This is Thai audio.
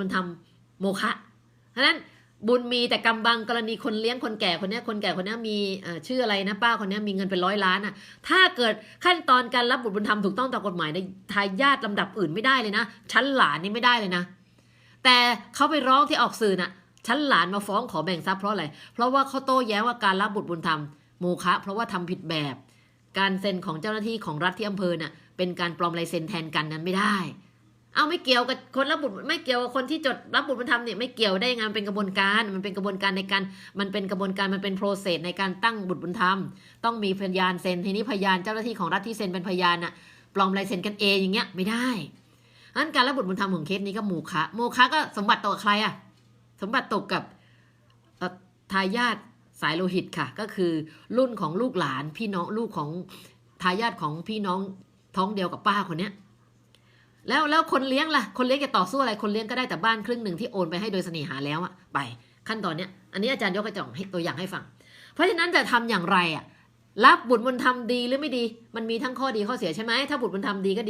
มันทำโมฆะเพราะนั้นบุญมีแต่กำบังกรณีคนเลี้ยงคนแก่คนนี้คนแก่คนนี้มีชื่ออะไรนะป้าคนนี้มีเงินเป็นร้อยล้านอะ ถ้าเกิดขั้นตอนการรับบุตรบุญธรรมถูกต้องตามกฎหมายในทายาทลำดับอื่นไม่ได้เลยนะชั้นหลานนี่ไม่ได้เลยนะ แต่เขาไปร้องที่ออกสื่อน่ะชั้นหลานมาฟ้องขอแบ่งทรัพย์เพราะอะไรเพราะว่าเขาโต้แย้งว่าการรับบุตรบุญธรรมโมฆะเพราะว่าทำผิดแบบ การเซ็นของเจ้าหน้าที่ของรัฐที่อำเภอน่ะเป็นการปลอมลายเซ็นแทนกันนั้นไม่ได้ เอาไม่เกี่ยวกับคนรับบุตรไม่เกี่ยวกับคนที่จดรับบุตรบุญธรรมเนี่ยไม่เกี่ยวได้ยังไงมันเป็นกระบวนการ มันเป็นกระบวนการในการมันเป็นกระบวนการมันเป็นโปรเซสในการตั้งบุตรบุญธรรม ต้องมีพยานเซ็นทีนี้พยานเจ้าหน้าที่ของรัฐที่เซ็นเป็นพยานน่ะปลอมลายเซ็นกันเองอย่างเงี้ยไม่ได้งั้นการรับบุตรบุญธรรมของเคสนี้ก็โมฆะโมฆะก็สมบัติตกกับใครอะสมบัติตกกับทายาทสายโลหิตค่ะ ก็คือรุ่นของลูกหลานพี่น้องลูกของทายาทของพี่น้องท้องเดียวกับป้าคนเนี้ย แล้วแล้วคนเลี้ยงล่ะ คนเลี้ยงจะต่อสู้อะไร คนเลี้ยงก็ได้แต่บ้านครึ่งหนึ่งที่โอนไปให้โดยเสน่หาแล้วอะไป ขั้นตอนเนี้ย อันนี้อาจารย์ยกกระจ่องให้ตัวอย่างให้ฟัง เพราะฉะนั้นจะทำอย่างไรอะรับบุตรบุญธรรมดีหรือไม่ดี มันมีทั้งข้อดีข้อเสียใช่ไหมถ้าบุตรบุญธรรมดีก็ดี